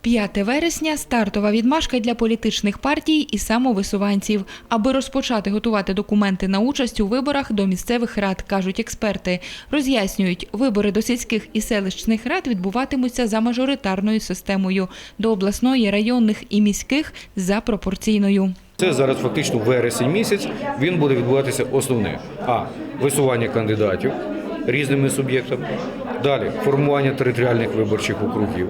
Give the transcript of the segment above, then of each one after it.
5 вересня стартова відмашка для політичних партій і самовисуванців. Аби розпочати готувати документи на участь у виборах до місцевих рад, кажуть експерти. Роз'яснюють, вибори до сільських і селищних рад відбуватимуться за мажоритарною системою, до обласної, районних і міських за пропорційною. Це зараз фактично вересень місяць. Він буде відбуватися основне а висування кандидатів різними суб'єктами. Далі формування територіальних виборчих округів,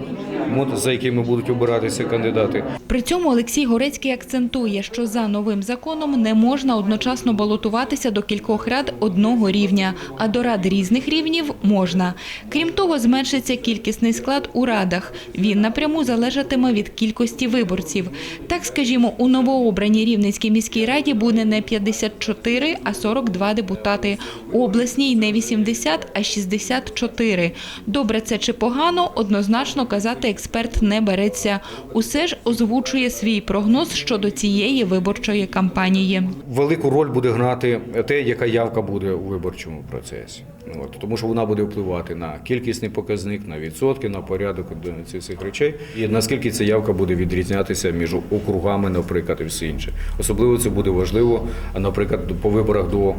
за якими будуть обиратися кандидати. При цьому Олексій Горецький акцентує, що за новим законом не можна одночасно балотуватися до кількох рад одного рівня, а до рад різних рівнів можна. Крім того, зменшиться кількісний склад у радах. Він напряму залежатиме від кількості виборців. Так, скажімо, у новообраній Рівненській міській раді буде не 54, а 42 депутати. У обласній не 80, а 64. Добре це чи погано, однозначно казати експерт не береться. Усе ж озвучує свій прогноз щодо цієї виборчої кампанії. Велику роль буде грати те, яка явка буде у виборчому процесі. От, тому що вона буде впливати на кількісний показник, на відсотки, на порядок цих всіх речей, і наскільки ця явка буде відрізнятися між округами, наприклад, і все інше. Особливо це буде важливо, наприклад, по виборах до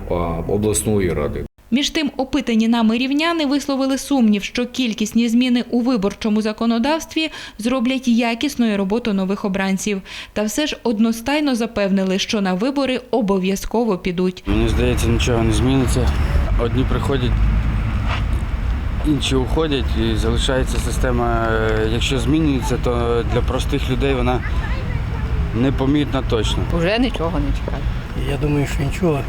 обласної ради. Між тим, опитані нами рівняни висловили сумнів, що кількісні зміни у виборчому законодавстві зроблять якісною роботу нових обранців. Та все ж одностайно запевнили, що на вибори обов'язково підуть. Мені здається, нічого не зміниться. Одні приходять, інші уходять і залишається система. е, Якщо змінюється, то для простих людей вона непомітна точно. Уже нічого не чекаю. Я думаю, що нічого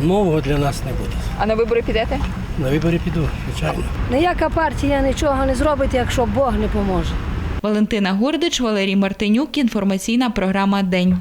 нового для нас не буде. А на вибори підете? На вибори піду, звичайно. Ніяка партія нічого не зробить, якщо Бог не поможе. Валентина Гордич, Валерій Мартинюк. Інформаційна програма День.